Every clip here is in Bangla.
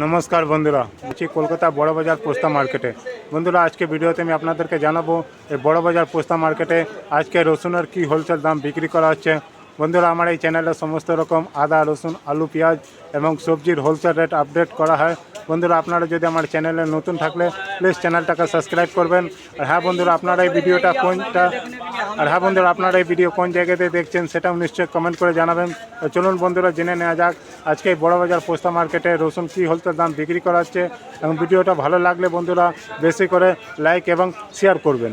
নমস্কার বন্ধুরা। বলছি কলকাতা বড় বাজার পোস্তা মার্কেটে। বন্ধুরা, আজকে ভিডিওতে আমি আপনাদেরকে জানাব এই বড় বাজার পোস্তা মার্কেটে আজকে রসুনের কি হোলসেল দাম বিক্রি করা হচ্ছে। বন্ধুরা, আমার এই চ্যানেলে সমস্ত রকম আদা, রসুন, আলু, পেঁয়াজ এবং সবজির হোলসেল রেট আপডেট করা হয়। বন্ধুরা, আপনারা যদি আমার চ্যানেলে নতুন থাকলে প্লিজ চ্যানেলটাকে সাবস্ক্রাইব করবেন। আর হ্যাঁ বন্ধুরা, আপনারা এই ভিডিওটা কোনটা আর হ্যাঁ বন্ধুরা, আপনারা এই ভিডিও কোন জায়গাতে দেখছেন সেটাও নিশ্চয়ই কমেন্ট করে জানাবেন। চলুন বন্ধুরা, জেনে নেওয়া যাক আজকে বড়বাজার বড় বাজার পোস্তা মার্কেটে রসুন কী হোলসেল দাম বিক্রি করা হচ্ছে এবং ভিডিওটা ভালো লাগলে বন্ধুরা বেশি করে লাইক এবং শেয়ার করবেন।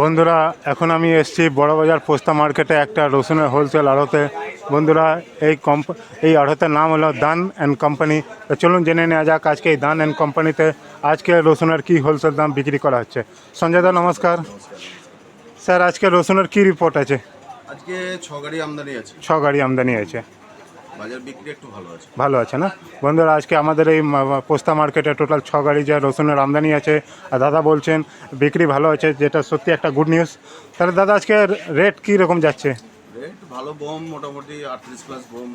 বন্ধুরা এখন আমি এসেছি বড়বাজার পোস্তা মার্কেটে একটা রসুনের হোলসেল আড়তে। বন্ধুরা এই কম্প এই আড়তের নাম হলো দান অ্যান্ড কোম্পানি। তো চলুন জেনে নেওয়া যাক আজকে এই দান অ্যান্ড কোম্পানিতে আজকে রসুনের কী হোলসেল দাম বিক্রি করা হচ্ছে। সঞ্জয় দা নমস্কার। স্যার আজকে রসুনের কী রিপোর্ট আছে? আজকে ছ গাড়ি আমদানি আছে। ছ গাড়ি আমদানি আছে। বাজার বিক্রি একটু ভালো আছে। ভালো আছে না? বন্ধুরা আজকে আমাদের এই পোস্তা মার্কেটে টোটাল ছ গাড়ি যা রসুনের আমদানি আছে আর দাদা বলছেন বিক্রি ভালো আছে যেটা সত্যি একটা গুড নিউজ তাহলে দাদা আজকে রেট কী রকম যাচ্ছে? রেট ভালো বোম মোটামুটি আটত্রিশ প্লাস বোম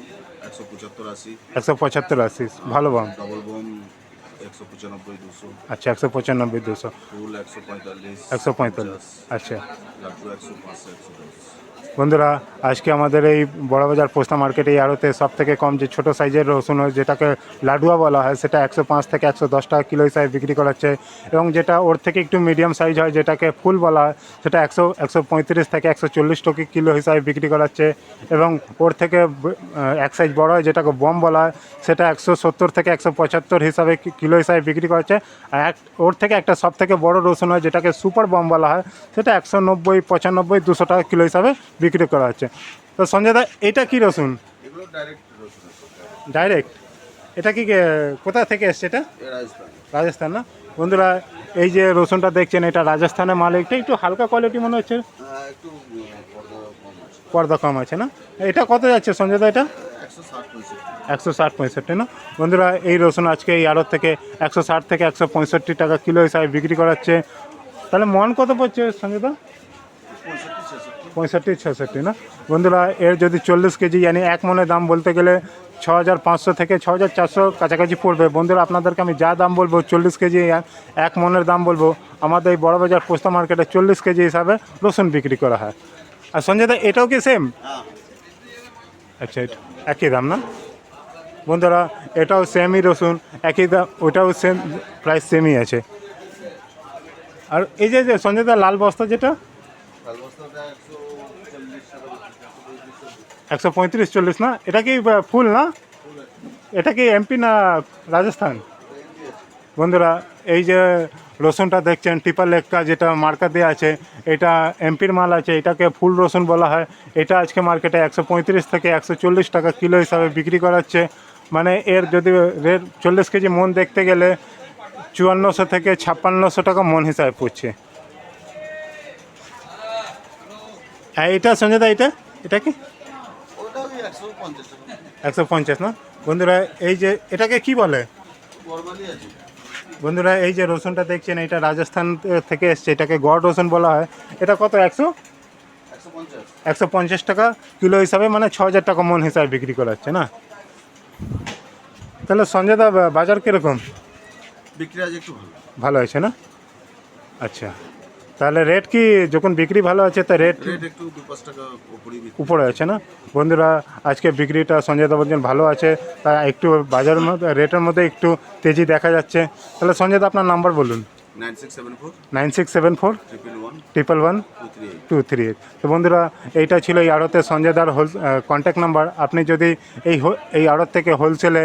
একশো পঁচাত্তর আশি। একশো পঁচাত্তর আশি ভালো বাম? ডবল বোম একশো পঁচানব্বই দুশো। আচ্ছা একশো পঁচানব্বই দুশো। ফুল একশো পঁয়তাল্লিশ একশো পঁয়তাল্লিশ আচ্ছা। লাড্ডু একশো পাঁচশো একশো দশ। বন্ধুরা, আজকে আমাদের এই বড়বাজার পোস্তা মার্কেটে এই আড়তে সব থেকে কম যে ছোটো সাইজের রসুন হয়, যেটাকে লাডুয়া বলা হয়, সেটা একশো পাঁচ থেকে একশো দশ টাকা কিলো হিসাবে বিক্রি করা হচ্ছে এবং যেটা ওর থেকে একটু মিডিয়াম সাইজ হয়, যেটাকে ফুল বলা হয়, সেটা একশো একশো পঁয়ত্রিশ থেকে একশো চল্লিশ টাকা কিলো হিসাবে বিক্রি করা হচ্ছে এবং ওর থেকে এক সাইজ বড় হয়, যেটাকে বম বলা হয়, সেটা একশো সত্তর থেকে একশো পঁচাত্তর হিসাবে কিলো হিসাবে বিক্রি করা হচ্ছে আর এক, ওর থেকে একটা সব থেকে বড় রসুন হয়, যেটাকে সুপার বম বলা হয়, সেটা একশো নব্বই, পঁচানব্বই, দুশো টাকা কিলো হিসাবে বিক্রি করা হচ্ছে। তো সঞ্জয় দা এটা কি রসুন? ডাইরেক্ট এটা কি কোথা থেকে এসছে এটা? রাজস্থান। না? বন্ধুরা এই যে রসুনটা দেখছেন এটা রাজস্থানের মাল এটা একটু হালকা কোয়ালিটি মনে হচ্ছে? হ্যাঁ, পর্দা কম আছে। না? এটা কত যাচ্ছে সঞ্জয় দা এটা? একশো ষাট পঁয়ষট্টি। একশো ষাট পঁয়ষট্টি না? বন্ধুরা এই রসুন আজকে এই আড়ত থেকে একশো ষাট থেকে একশো পঁয়ষট্টি টাকা কিলো হিসাবে বিক্রি করাচ্ছে তাহলে মন কত পড়ছে সঞ্জয় দা? পঁয়ষট্টি ছেষট্টি না? বন্ধুরা এর যদি চল্লিশ কেজি yani এক মনের দাম বলতে গেলে ছ হাজার পাঁচশো থেকে ছ হাজার চারশো কাছাকাছি পড়বে। বন্ধুরা আপনাদেরকে আমি যা দাম বলব চল্লিশ কেজি এক- এক মনের দাম বলব আমাদের এই বড়বাজার পোস্তা মার্কেটে চল্লিশ কেজি হিসাবে রসুন বিক্রি করা হয়। আর সঞ্জয় দা এটাও কি সেম হ্যাঁ। আচ্ছা একই দাম না? বন্ধুরা এটাও সেমই রসুন একই দাম ওটাও সেম প্রাইস সেমই আছে। আর এই যে সঞ্জয় দা লাল বস্তা যেটা? লাল বস্তাটা একশো পঁয়ত্রিশ, চল্লিশ না? এটা কি ফুল না? এটা কি এমপি না রাজস্থান? বন্ধুরা, এই যে রসুনটা দেখছেন, টিপার লেক্কা যেটা মার্কা দেওয়া আছে, এটা এমপির মাল আছে, এটাকে ফুল রসুন বলা হয়। এটা আজকে মার্কেটে একশো পঁয়ত্রিশ থেকে একশো চল্লিশ টাকা কিলো হিসাবে বিক্রি করা হচ্ছে মানে এর যদি রেট চল্লিশ কেজি মন দেখতে গেলে চুয়ান্নশো থেকে ছাপ্পান্নশো টাকা মন হিসাবে পড়ছে। আর এটা সঞ্জয় দা এটা? এটা কি? একশো পঞ্চাশ না? বন্ধুরা এই যে এটাকে কি বলে? বন্ধুরা এই যে রসুনটা দেখছেন এটা রাজস্থান থেকে এসছে এটাকে গড় রসুন বলা হয়। এটা কত একশো? একশো পঞ্চাশ। টাকা কিলো হিসাবে মানে ছ হাজার টাকা মন হিসাবে বিক্রি করা হচ্ছে না? তাহলে সঞ্জয় দা বাজার কীরকম? বিক্রি আজ একটু ভালো। ভালো আছে না? আচ্ছা। তাহলে রেট কি যখন বিক্রি ভালো আছে তা রেট রেট একটু দু পাঁচ টাকা উপরেই বিক্রি উপরে আছে না? বন্ধুরা আজকে বিক্রিটা সঞ্জয় দা বলছেন ভালো আছে তা একটু বাজারের মধ্যে রেটের মধ্যে একটু তেজি দেখা যাচ্ছে। তাহলে সঞ্জয় দা আপনার নাম্বার বলুন। Nine six seven four triple one two three eight তো বন্ধুরা এইটা ছিল এই আড়তে সঞ্জয় দার হোল কন্ট্যাক্ট নাম্বার আপনি যদি এই এই আড়ত থেকে হোলসেলে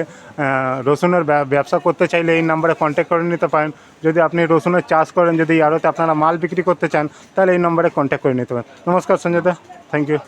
রসুনের ব্যবসা করতে চাইলে এই নাম্বারে কন্ট্যাক্ট করে নিতে পারেন। যদি আপনি রসুনের চাষ করেন যদি এই আড়তে আপনারা মাল বিক্রি করতে চান তাহলে এই নম্বরে কন্ট্যাক্ট করে নিতে পারেন। নমস্কার সঞ্জয় দা থ্যাংক ইউ